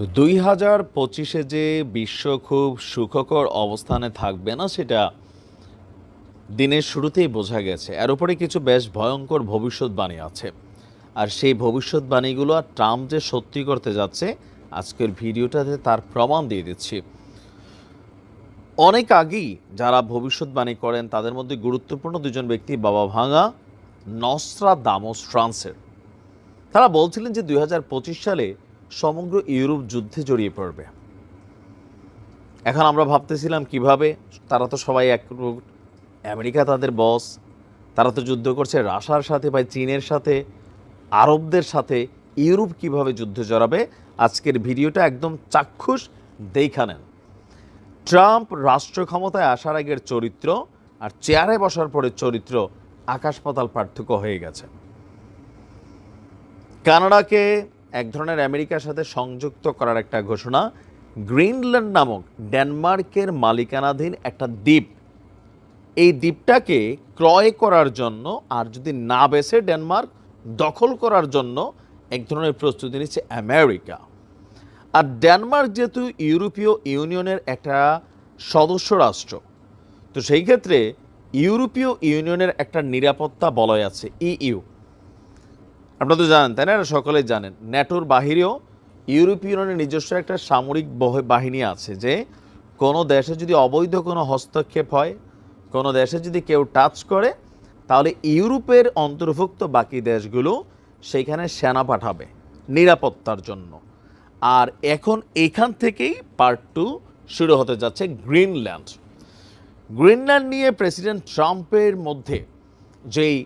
দুই হাজার পঁচিশে যে বিশ্ব খুব সুখকর অবস্থানে থাকবে না, সেটা দিনের শুরুতেই বোঝা গেছে। এর উপরে কিছু বেশ ভয়ঙ্কর ভবিষ্যৎবাণী আছে। আর সেই ভবিষ্যৎবাণীগুলো আর ট্রাম্প যে সত্যি করতে যাচ্ছে, আজকের ভিডিওটাতে তার প্রমাণ দিয়ে দিচ্ছি। অনেক আগেই যারা ভবিষ্যৎবাণী করেন, তাদের মধ্যে গুরুত্বপূর্ণ দুজন ব্যক্তি বাবা ভাঙা নসরা দামোস ফ্রান্সের। তারা বলছিলেন যে দুই হাজার পঁচিশ সালে সমগ্র ইউরোপ যুদ্ধে জড়িয়ে পড়বে। এখন আমরা ভাবতেছিলাম কীভাবে তারা তো সবাই এক আমেরিকা তাদের বস, তারা তো যুদ্ধ করছে রাশিয়ার সাথে বা চীনের সাথে, আরবদের সাথে, ইউরোপ কীভাবে যুদ্ধে জড়াবে? আজকের ভিডিওটা একদম চাক্ষুষ, দেখা নেন। ট্রাম্প রাষ্ট্র ক্ষমতায় আসার আগের চরিত্র আর চেয়ারে বসার পরের চরিত্র আকাশ পাতাল পার্থক্য হয়ে গেছে। কানাডাকে এক ধরনের আমেরিকার সাথে সংযুক্ত করার একটা ঘোষণা। গ্রিনল্যান্ড নামক ডেনমার্কের মালিকানাধীন একটা দ্বীপ। এই দ্বীপটাকে ক্রয় করার জন্য আর যদি না বেছে ডেনমার্ক, দখল করার জন্য এক ধরনের প্রস্তুতি নিচ্ছে আমেরিকা। আর ডেনমার্ক যেহেতু ইউরোপীয় ইউনিয়নের একটা সদস্য রাষ্ট্র, তো সেই ক্ষেত্রে ইউরোপীয় ইউনিয়নের একটা নিরাপত্তা বলয় আছে, ইইউ। আপনারা তো জানেন, তাই না? এটা সকলেই জানেন। ন্যাটোর বাহিরেও ইউরোপীয় ইউনিয়নের নিজস্ব একটা সামরিক বহ- বাহিনী আছে যে, কোনো দেশে যদি অবৈধ কোনো হস্তক্ষেপ হয়, কোনো দেশে যদি কেউ টাচ করে, তাহলে ইউরোপের অন্তর্ভুক্ত বাকি দেশগুলো সেইখানে সেনা পাঠাবে নিরাপত্তার জন্য। আর এখন এখান থেকেই পার্ট টু শুরু হতে যাচ্ছে গ্রিনল্যান্ড। গ্রিনল্যান্ড নিয়ে প্রেসিডেন্ট ট্রাম্পের মধ্যে যেই